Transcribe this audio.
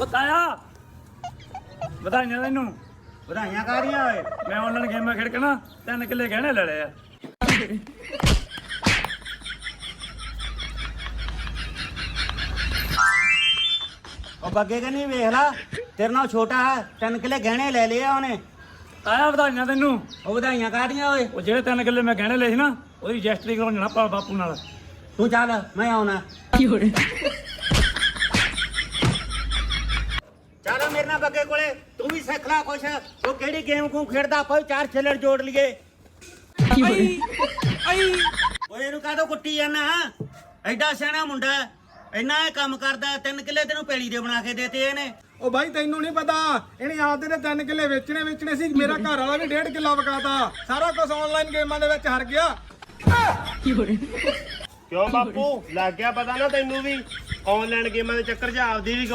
ਉਹ ਤਾਇਆ ਵਧਾਈਆਂ ਤੈਨੂੰ। ਵਧਾਈਆਂ ਕਾਹਦੀਆਂ ਓਏ? ਮੈਂ ਆਨਲਾਈਨ ਗੇਮਾਂ ਖੇਡ ਕੇ ਨਾ ਤਿੰਨ ਕਿੱਲੇ ਗਹਿਣੇ ਲੈ ਲਏ ਆ। ਉਹ ਬੱਗੇ ਕਿ ਨਹੀਂ ਵੇਖ ਲਾ ਤੇਰੇ ਨਾਲ ਛੋਟਾ ਹੈ ਤਿੰਨ ਕਿਲੇ ਗਹਿਣੇ ਲੈ ਲਏ ਆ ਉਹਨੇ। ਤਾਇਆ ਵਧਾਈਆਂ ਤੈਨੂੰ। ਉਹ ਵਧਾਈਆਂ ਕਾਹਦੀਆਂ ਓਏ? ਉਹ ਜਿਹੜੇ ਤਿੰਨ ਕਿੱਲੇ ਮੈਂ ਗਹਿਣੇ ਲਏ ਸੀ ਨਾ ਉਹਦੀ ਰਜਿਸਟਰੀ ਕਰਾਉਣ ਜਾਣਾ ਪਾ ਬਾਪੂ ਨਾਲ। ਤੂੰ ਚੱਲ ਮੈਂ ਆਉਣਾ। ਚੱਲ ਮੇਰੇ ਨਾਲ ਬੱਗੇ ਕੋਲੇ। ਤੂੰ ਵੀ ਸਿੱਖ ਲੈ ਕੁਛ। ਉਹ ਕਿਹੜੀ ਗੇਮ ਕੋ ਖੇਡਦਾ? ਆਪਾਂ ਵੀ ਚਾਰ ਛੇਲੜ ਜੋੜ ਲਈਏ। ਓਏ ਇਹਨੂੰ ਕਾਹਦੋਂ ਕੁੱਟੀ ਜਾਂਦਾ ਐਡਾ ਸਿਆਣਾ ਮੁੰਡਾ ਹੈ। ਇੰਨਾ ਇਹ ਕੰਮ ਕਰਦਾ ਤਿੰਨ ਕਿੱਲੇ ਤੈਨੂੰ ਪੈਲੀ ਦੇ ਬਣਾ ਕੇ ਦੇਤੇ ਇਹਨੇ। ਉਹ ਬਾਈ ਤੈਨੂੰ ਨਹੀਂ ਪਤਾ ਇਹਨੇ ਆਪਦੇ ਨੇ ਤਿੰਨ ਕਿੱਲੇ ਵੇਚਣੇ ਵੇਚਣੇ ਸੀ ਮੇਰਾ ਘਰ ਵਾਲਾ ਵੀ ਡੇਢ ਕਿੱਲਾ ਵਕਾਤਾ। ਸਾਰਾ ਕੁਝ ਆਨਲਾਈਨ ਗੇਮਾਂ ਦੇ ਵਿੱਚ ਹਰ ਗਿਆ। ਕਿਉਂ ਬਾਪੂ? ਲੱਗ ਗਿਆ ਪਤਾ ਨਾ ਤੈਨੂੰ ਵੀ। ਆਨਲਾਈਨ ਗੇਮਾਂ ਦੇ ਚੱਕਰ 'ਚ ਆਪਦੀ ਵੀ